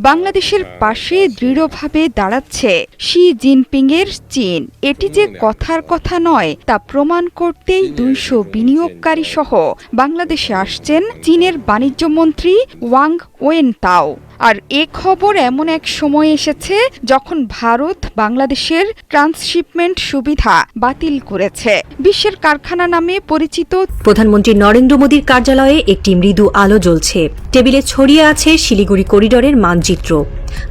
বাংলাদেশের পাশে দৃঢ়ভাবে দাঁড়াচ্ছে শি জিনপিংয়ের চীন। এটি যে কথার কথা নয় তা প্রমাণ করতেই দুইশো বিনিয়োগকারী সহ বাংলাদেশে আসছেন চীনের বাণিজ্যমন্ত্রী ওয়াং ওয়েন তাও আর এ খবর এমন এক সময় এসেছে যখন ভারত বাংলাদেশের ট্রান্সশিপমেন্ট সুবিধা বাতিল করেছে। বিশ্বের কারখানা নামে পরিচিত প্রধানমন্ত্রী নরেন্দ্র মোদীর কার্যালয়ে একটি মৃদু আলো জ্বলছে। টেবিলে ছড়িয়ে আছে শিলিগুড়ি করিডোরের মানচিত্র।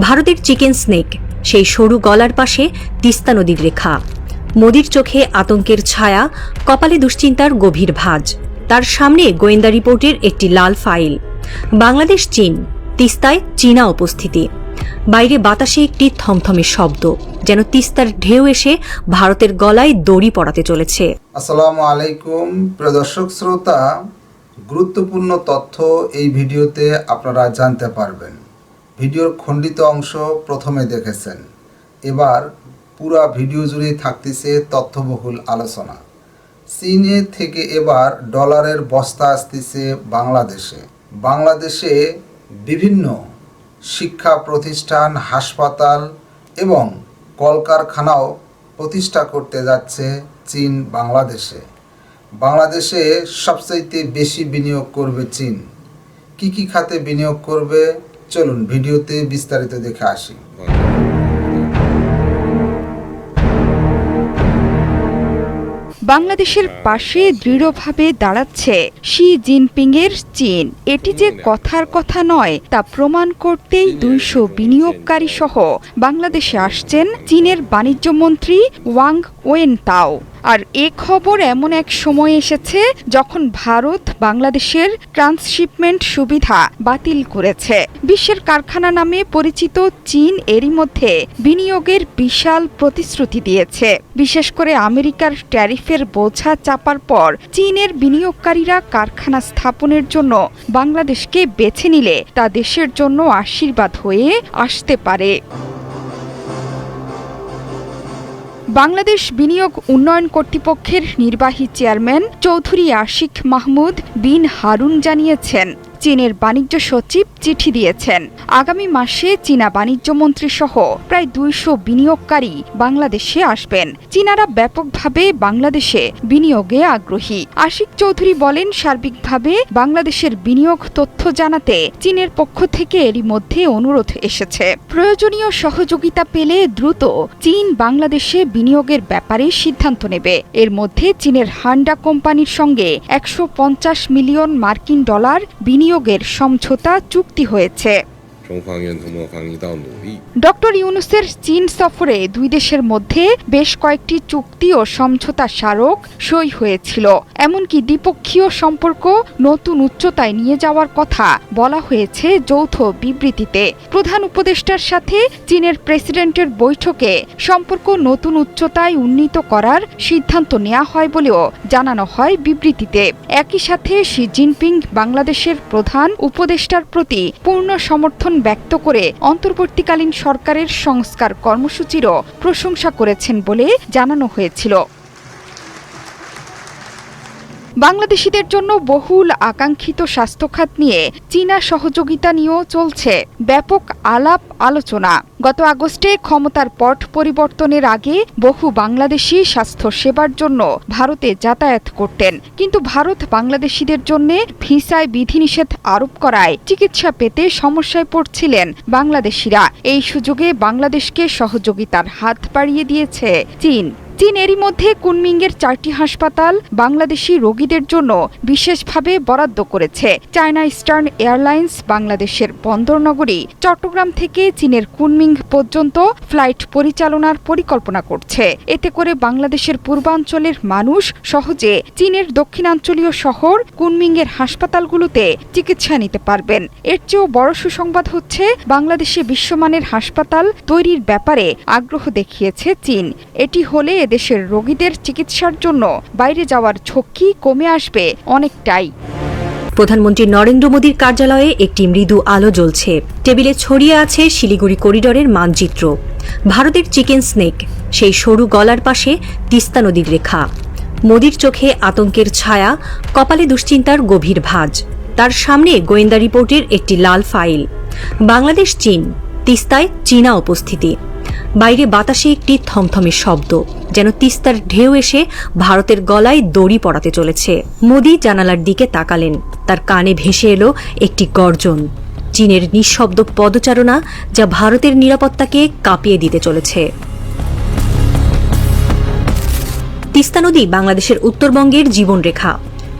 ভারতের চিকেন স্নেক, সেই সরু গলার পাশে তিস্তা নদীর রেখা। মোদীর চোখে আতঙ্কের ছায়া, কপালে দুশ্চিন্তার গভীর ভাঁজ। তার সামনে গোয়েন্দা রিপোর্টের একটি লাল ফাইল। বাংলাদেশ, চীন তিস্তায় চীনা উপস্থিতি। বাইরে বাতাসে একটি থমথমে শব্দ, যেন তিস্তার ঢেউ এসে ভারতের গলায় দড়ি পড়াতে চলেছে। আসসালামু আলাইকুম, প্রিয় দর্শক শ্রোতা। গুরুত্বপূর্ণ তথ্য এই ভিডিওতে আপনারা জানতে পারবেন। ভিডিওর খণ্ডিত অংশ প্রথমে দেখেছেন। এবার পুরা ভিডিও জুড়ে থাকতেছে তথ্যবহুল আলোচনা। চীনে থেকে এবার ডলারের বস্তা আসতেছে বাংলাদেশে। বাংলাদেশে বিভিন্ন শিক্ষা প্রতিষ্ঠান, হাসপাতাল এবং কলকারখানাও প্রতিষ্ঠা করতে যাচ্ছে চীন বাংলাদেশে। বাংলাদেশে সবচাইতে বেশি বিনিয়োগ করবে চীন। কি কি খাতে বিনিয়োগ করবে? চলুন ভিডিওতে বিস্তারিত দেখে আসি। বাংলাদেশের পাশে দৃঢ়ভাবে দাঁড়াচ্ছে শি জিনপিংয়ের চীন। এটি যে কথার কথা নয় তা প্রমাণ করতেই দুইশো বিনিয়োগকারী সহ বাংলাদেশে আসছেন চীনের বাণিজ্যমন্ত্রী ওয়াং ওয়েন তাও আর এ খবর এমন এক সময় এসেছে যখন ভারত বাংলাদেশের ট্রান্সশিপমেন্ট সুবিধা বাতিল করেছে। বিশ্বের কারখানা নামে পরিচিত চীন এরই মধ্যে বিনিয়োগের বিশাল প্রতিশ্রুতি দিয়েছে। বিশেষ করে আমেরিকার ট্যারিফের বোঝা চাপার পর চীনের বিনিয়োগকারীরা কারখানা স্থাপনের জন্য বাংলাদেশকে বেছে নিলে তা দেশের জন্য আশীর্বাদ হয়ে আসতে পারে। বাংলাদেশ বিনিয়োগ উন্নয়ন কর্তৃপক্ষের নির্বাহী চেয়ারম্যান চৌধুরী আশিক মাহমুদ বিন হারুন জানিয়েছেন। চীনের বাণিজ্য সচিব চিঠি দিয়েছেন। আগামী মাসে চীনা বাণিজ্য মন্ত্রী সহ প্রায় দুইশো বিনিয়োগকারী বাংলাদেশে আসবেন। চীনারা ব্যাপকভাবে বাংলাদেশে বিনিয়োগে আগ্রহী। আশিক চৌধুরী বলেন, সার্বিকভাবে বাংলাদেশের বিনিয়োগ তথ্য জানাতে চীনের পক্ষ থেকে এরই মধ্যে অনুরোধ এসেছে। প্রয়োজনীয় সহযোগিতা পেলে দ্রুত চীন বাংলাদেশে বিনিয়োগের ব্যাপারে সিদ্ধান্ত নেবে। এর মধ্যে চীনের হান্ডা কোম্পানির সঙ্গে একশো পঞ্চাশ মিলিয়ন মার্কিন ডলার বিনিয়োগের সমঝোতা চুক্তি হয়েছে। ডক্টর ইউনুসের চীন সফরে দুই দেশের মধ্যে বেশ কয়েকটি চুক্তি ও সমঝোতা স্মারক সই হয়েছিল। এমনকি দ্বিপক্ষীয় সম্পর্ক নতুন উচ্চতায় নিয়ে যাওয়ার কথা বলা হয়েছে যৌথ বিবৃতিতে। প্রধান উপদেষ্টার সাথে চীনের প্রেসিডেন্টের বৈঠকে সম্পর্ক নতুন উচ্চতায় উন্নীত করার সিদ্ধান্ত নেওয়া হয় বলেও জানানো হয় বিবৃতিতে। একই সাথে শি জিনপিং বাংলাদেশের প্রধান উপদেষ্টার প্রতি পূর্ণ সমর্থন ব্যক্ত করে অন্তর্বর্তীকালীন সরকারের সংস্কার কর্মসূচিরও প্রশংসা করেছেন বলে জানানো হয়েছিল। বাংলাদেশিদের জন্য বহুল আকাঙ্ক্ষিত স্বাস্থ্যখাত নিয়ে চীনা সহযোগিতা নিয়েও চলছে ব্যাপক আলাপ আলোচনা। গত আগস্টে ক্ষমতার পট পরিবর্তনের আগে বহু বাংলাদেশি স্বাস্থ্য সেবার জন্য ভারতে যাতায়াত করতেন। কিন্তু ভারত বাংলাদেশিদের জন্য ভিসায় বিধিনিষেধ আরোপ করায় চিকিৎসা পেতে সমস্যায় পড়ছিলেন বাংলাদেশিরা। এই সুযোগে বাংলাদেশকে সহযোগিতার হাত বাড়িয়ে দিয়েছে চীন। চীন এরই মধ্যে কুনমিংয়ের চারটি হাসপাতাল বাংলাদেশি রোগীদের জন্য বিশেষভাবে বরাদ্দ করেছে। চায়না ইস্টার্ন এয়ারলাইন্স বাংলাদেশের বন্দরনগরী, চট্টগ্রাম থেকে চীনের কুনমিং পর্যন্ত ফ্লাইট পরিচালনার পরিকল্পনা করছে। এতে করে বাংলাদেশের পূর্বাঞ্চলের মানুষ সহজে চীনের দক্ষিণাঞ্চলীয় শহর কুনমিংয়ের হাসপাতালগুলোতে চিকিৎসা নিতে পারবেন। এর চেয়েও বড় সুসংবাদ হচ্ছে, বাংলাদেশে বিশ্বমানের হাসপাতাল তৈরির ব্যাপারে আগ্রহ দেখিয়েছে চীন। এটি হলে এদেশের রোগীদের চিকিৎসার জন্য বাইরে যাওয়ার ঝক্কি কমে আসবে অনেকটাই। প্রধানমন্ত্রী নরেন্দ্র মোদীর কার্যালয়ে একটি মৃদু আলো জ্বলছে। টেবিলে ছড়িয়ে আছে শিলিগুড়ি করিডোরের মানচিত্র। ভারতের চিকেন স্নেক, সেই সরু গলার পাশে তিস্তা নদীর রেখা। মোদীর চোখে আতঙ্কের ছায়া, কপালে দুশ্চিন্তার গভীর ভাঁজ। তার সামনে গোয়েন্দা রিপোর্টের একটি লাল ফাইল। বাংলাদেশ, চীন, তিস্তায় চীনা উপস্থিতি। বাইরে বাতাসে একটি থমথমে শব্দ, যেন তিস্তার ঢেউ এসে ভারতের গলায় দড়ি পড়াতে চলেছে। মোদি জানালার দিকে তাকালেন। তার কানে ভেসে এলো একটি গর্জন। চীনের নিঃশব্দ পদচারণা যা ভারতের নিরাপত্তাকে কাঁপিয়ে দিতে চলেছে। তিস্তা নদী বাংলাদেশের উত্তরবঙ্গের জীবনরেখা।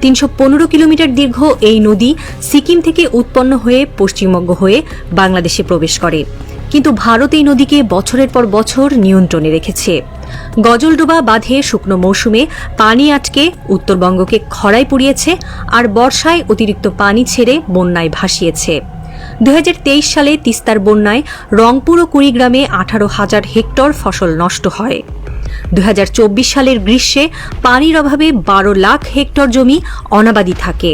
তিনশো পনেরো কিলোমিটার দীর্ঘ এই নদী সিকিম থেকে উৎপন্ন হয়ে পশ্চিমবঙ্গ হয়ে বাংলাদেশে প্রবেশ করে। কিন্তু ভারত এই নদীকে বছরের পর বছর নিয়ন্ত্রণে রেখেছে। গজলডোবা বাঁধে শুকনো মৌসুমে পানি আটকে উত্তরবঙ্গকে খরায় পুড়িয়েছে আর বর্ষায় অতিরিক্ত পানি ছেড়ে বন্যায় ভাসিয়েছে। দু হাজার তেইশ সালে তিস্তার বন্যায় রংপুর ও কুড়িগ্রামে আঠারো হাজার হেক্টর ফসল নষ্ট হয়। দু হাজার চব্বিশ সালের গ্রীষ্মে পানির অভাবে বারো লাখ হেক্টর জমি অনাবাদি থাকে।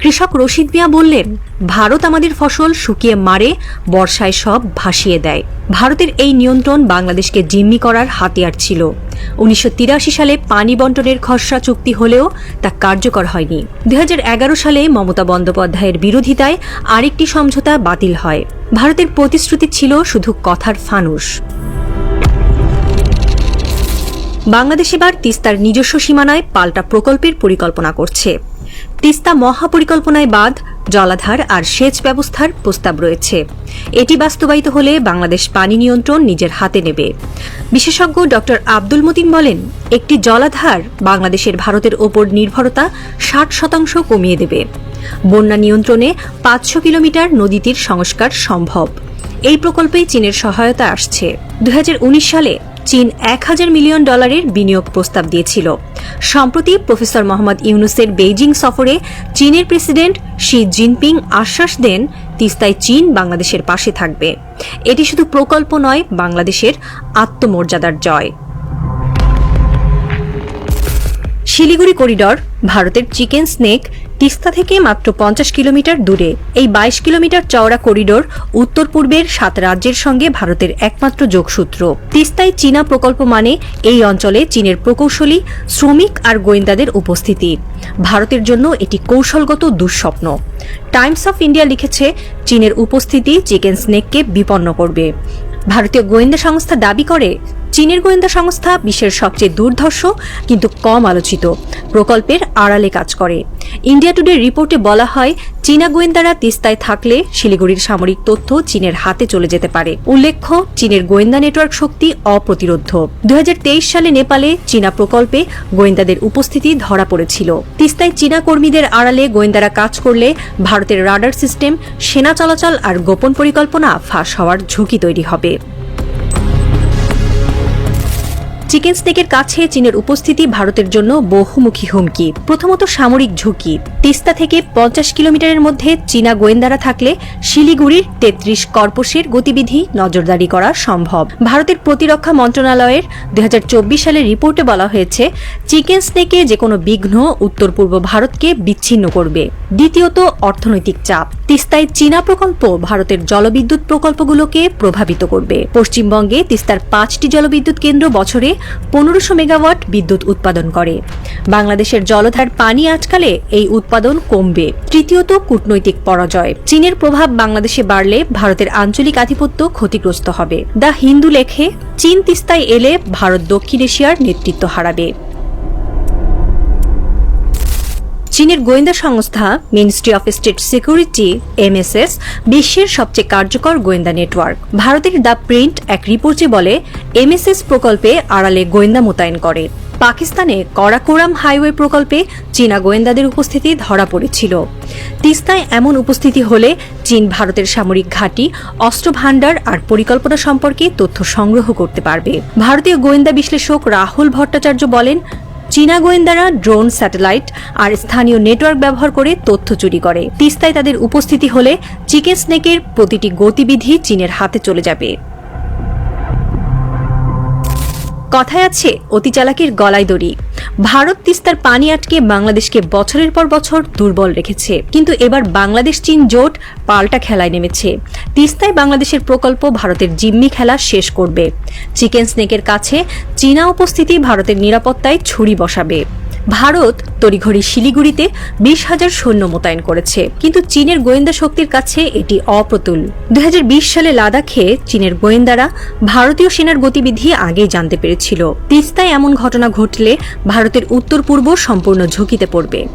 কৃষক রশিদ মিয়া বললেন, ভারত আমাদের ফসল শুকিয়ে মারে, বর্ষায় সব ভাসিয়ে দেয়। ভারতের এই নিয়ন্ত্রণ বাংলাদেশকে জিম্মি করার হাতিয়ার ছিল। উনিশশো তিরাশি সালে পানি বন্টনের খসড়া চুক্তি হলেও তা কার্যকর হয়নি। দু হাজার এগারো সালে মমতা বন্দ্যোপাধ্যায়ের বিরোধিতায় আরেকটি সমঝোতা বাতিল হয়। ভারতের প্রতিশ্রুতি ছিল শুধু কথার ফানুস। বাংলাদেশ এবার তিস্তার নিজস্ব সীমানায় পাল্টা প্রকল্পের পরিকল্পনা করছে। তিস্তা মহাপরিকল্পনায় বাঁধ, জলাধার আর সেচ ব্যবস্থার প্রস্তাব রয়েছে। এটি বাস্তবায়িত হলে বাংলাদেশ পানি নিয়ন্ত্রণ নিজের হাতে নেবে। বিশেষজ্ঞ ড. আব্দুল মতিন বলেন, একটি জলাধার বাংলাদেশের ভারতের ওপর নির্ভরতা ষাট শতাংশ কমিয়ে দেবে। বন্যা নিয়ন্ত্রণে পাঁচশো কিলোমিটার নদীটির সংস্কার সম্ভব। এই প্রকল্পে চীনের সহায়তা আসছে। দুই হাজার উনিশ সালে চীন এক হাজার মিলিয়ন ডলারের বিনিয়োগ প্রস্তাব দিয়েছিল। সম্প্রতি প্রফেসর মোহাম্মদ ইউনুসের বেইজিং সফরে চীনের প্রেসিডেন্ট শি জিনপিং আশ্বাস দেন, তিস্তায় চীন বাংলাদেশের পাশে থাকবে। এটি শুধু প্রকল্প নয়, বাংলাদেশের আত্মমর্যাদার জয়। শিলিগুড়ি করিডর, ভারতের চিকেন স্নেক তিস্তা থেকে মাত্র পঞ্চাশ কিলোমিটার দূরে। এই বাইশ কিলোমিটার চওড়া করিডোর উত্তর পূর্বের সাত রাজ্যের সঙ্গে ভারতের একমাত্র যোগসূত্র। তিস্তায় চীনা প্রকল্প মানে এই অঞ্চলে চীনের প্রকৌশলী, শ্রমিক আর গোয়েন্দাদের উপস্থিতি। ভারতের জন্য এটি কৌশলগত দুঃস্বপ্ন। টাইমস অফ ইন্ডিয়া লিখেছে, চীনের উপস্থিতি চিকেন স্নেককে বিপন্ন করবে। ভারতীয় গোয়েন্দা সংস্থা দাবি করে চীনের গোয়েন্দা সংস্থা বিশ্বের সবচেয়ে দুর্ধর্ষ, কিন্তু কম আলোচিত প্রকল্পের আড়ালে কাজ করে। ইন্ডিয়া টুডে রিপোর্টে বলা হয়, চীনা গোয়েন্দারা তিস্তায় থাকলে শিলিগুড়ির সামরিক তথ্য চীনের হাতে চলে যেতে পারে। উল্লেখ্য, চীনের গোয়েন্দা নেটওয়ার্ক শক্তি অপ্রতিরোধ। দুই হাজার তেইশ সালে নেপালে চীনা প্রকল্পে গোয়েন্দাদের উপস্থিতি ধরা পড়েছিল। তিস্তায় চীনা কর্মীদের আড়ালে গোয়েন্দারা কাজ করলে ভারতের রাডার সিস্টেম, সেনা চলাচল আর গোপন পরিকল্পনা ফাঁস হওয়ার ঝুঁকি তৈরি হবে। চিকেন স্নেকের কাছে চীনের উপস্থিতি ভারতের জন্য বহুমুখী হুমকি। প্রথমত সামরিক ঝুঁকি। তিস্তা থেকে পঞ্চাশ কিলোমিটারের মধ্যে চীনা গোয়েন্দারা থাকলে শিলিগুড়ির তেত্রিশ কর্পসের গতিবিধি নজরদারি করা সম্ভব। ভারতের প্রতিরক্ষা মন্ত্রণালয়ের দু হাজার চব্বিশ সালের রিপোর্টে বলা হয়েছে, চিকেন স্নেকে যে কোনো বিঘ্ন উত্তর পূর্ব ভারতকে বিচ্ছিন্ন করবে। দ্বিতীয়ত অর্থনৈতিক চাপ। তিস্তায় চীনা প্রকল্প ভারতের জলবিদ্যুৎ প্রকল্পগুলোকে প্রভাবিত করবে। পশ্চিমবঙ্গে তিস্তার পাঁচটি জলবিদ্যুৎ কেন্দ্র বছরে পনেরোশো মেগাওয়াট বিদ্যুৎ উৎপাদন করে। বাংলাদেশের জলধার পানি আটকালে এই উৎপাদন কমবে। তৃতীয়ত, কূটনৈতিক পরাজয়। চীনের প্রভাব বাংলাদেশে বাড়লে ভারতের আঞ্চলিক আধিপত্য ক্ষতিগ্রস্ত হবে। দ্য হিন্দু লেখে, চীন তিস্তায় এলে ভারত দক্ষিণ এশিয়ার নেতৃত্ব হারাবে। চীনের গোয়েন্দা সংস্থা ministry of state security, MSS, বিশ্বের সবচেয়ে কার্যকর গোয়েন্দা নেটওয়ার্ক। ভারতের দ্য প্রিন্ট এক রিপোর্টে বলে, এমএসএস প্রকল্পে আড়ালে গোয়েন্দা মোতায়েন করে। পাকিস্তানে করাকোরাম হাইওয়ে প্রকল্পে চীনা গোয়েন্দাদের উপস্থিতি ধরা পড়েছিল। তিস্তায় এমন উপস্থিতি হলে চীন ভারতের সামরিক ঘাঁটি অস্ত্র ভাণ্ডার আর পরিকল্পনা সম্পর্কে তথ্য সংগ্রহ করতে পারবে। ভারতীয় গোয়েন্দা বিশ্লেষক রাহুল ভট্টাচার্য বলেন চীনা গোয়েন্দারা ড্রোন, স্যাটেলাইট আর স্থানীয় নেটওয়ার্ক ব্যবহার করে তথ্য চুরি করে। তিস্তায় তাদের উপস্থিতি হলে চিকেন স্নেকের প্রতিটি গতিবিধি চীনের হাতে চলে যাবে। কথায় আছে, অতি চালাকির গলায় দড়ি। ভারত তিস্তার পানি আটকে বাংলাদেশকে বছরের পর বছর দুর্বল রেখেছে। কিন্তু এবার বাংলাদেশ, চীন জোট পাল্টা খেলায় নেমেছে। তিস্তায় বাংলাদেশের প্রকল্প ভারতের জিম্মি খেলা শেষ করবে। চিকেন স্নেকের কাছে চীনা উপস্থিতি ভারতের নিরাপত্তায় ছুরি বসাবে। ভারত তড়িঘড়ি শিলিগুড়িতে বিশ হাজার সৈন্য মোতায়েন করেছে। কিন্তু চীনের গোয়েন্দা শক্তির কাছে এটি অপ্রতুল। দু হাজার বিশ সালে লাদাখে চীনের গোয়েন্দারা ভারতীয় সেনার গতিবিধি আগেই জানতে পেরেছিল। তিস্তায় এমন ঘটনা ঘটলে ভারতের উত্তর পূর্ব সম্পূর্ণ ঝুঁকিতে পড়বে।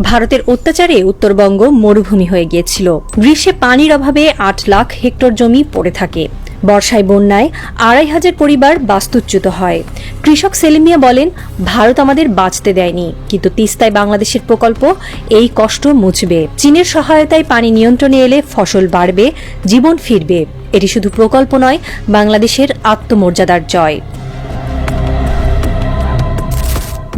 ভারতের অত্যাচারে উত্তরবঙ্গ মরুভূমি হয়ে গিয়েছিল। গ্রীষ্মে পানির অভাবে আট লাখ হেক্টর জমি পড়ে থাকে। বর্ষায় বন্যায় আড়াই হাজার পরিবার বাস্তুচ্যুত হয়। কৃষক সেলিমিয়া বলেন, ভারত আমাদের বাঁচতে দেয়নি, কিন্তু তিস্তায় বাংলাদেশের প্রকল্প এই কষ্ট মুছবে। চীনের সহায়তায় পানি নিয়ন্ত্রণে এলে ফসল বাড়বে, জীবন ফিরবে। এটি শুধু প্রকল্প নয়, বাংলাদেশের আত্মমর্যাদার জয়।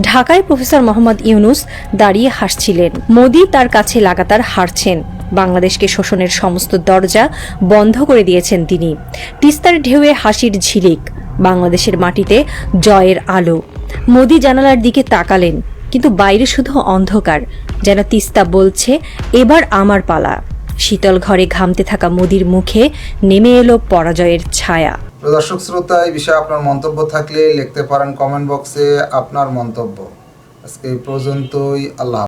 ঢাকায় প্রফেসর মোহাম্মদ ইউনুস দাঁড়িয়ে হাসছিলেন। মোদি তার কাছে লাগাতার হারছেন। বাংলাদেশকে শোষণের সমস্ত দরজা বন্ধ করে দিয়েছেন তিনি। তিস্তার ঢেউয়ে হাসির ঝিলিক, বাংলাদেশের মাটিতে জয়ের আলো। মোদি জানালার দিকে তাকালেন, কিন্তু বাইরে শুধু অন্ধকার, যেন তিস্তা বলছে, এবার আমার পালা। শীতল ঘরে ঘামতে থাকা মোদির মুখে নেমে এলো পরাজয়ের ছায়া। দর্শক শ্রোতা, এই বিষয়ে আপনার মন্তব্য থাকলে লিখতে পারেন কমেন্ট বক্সে আপনার মন্তব্য। আজকে এই পর্যন্তই, আল্লাহ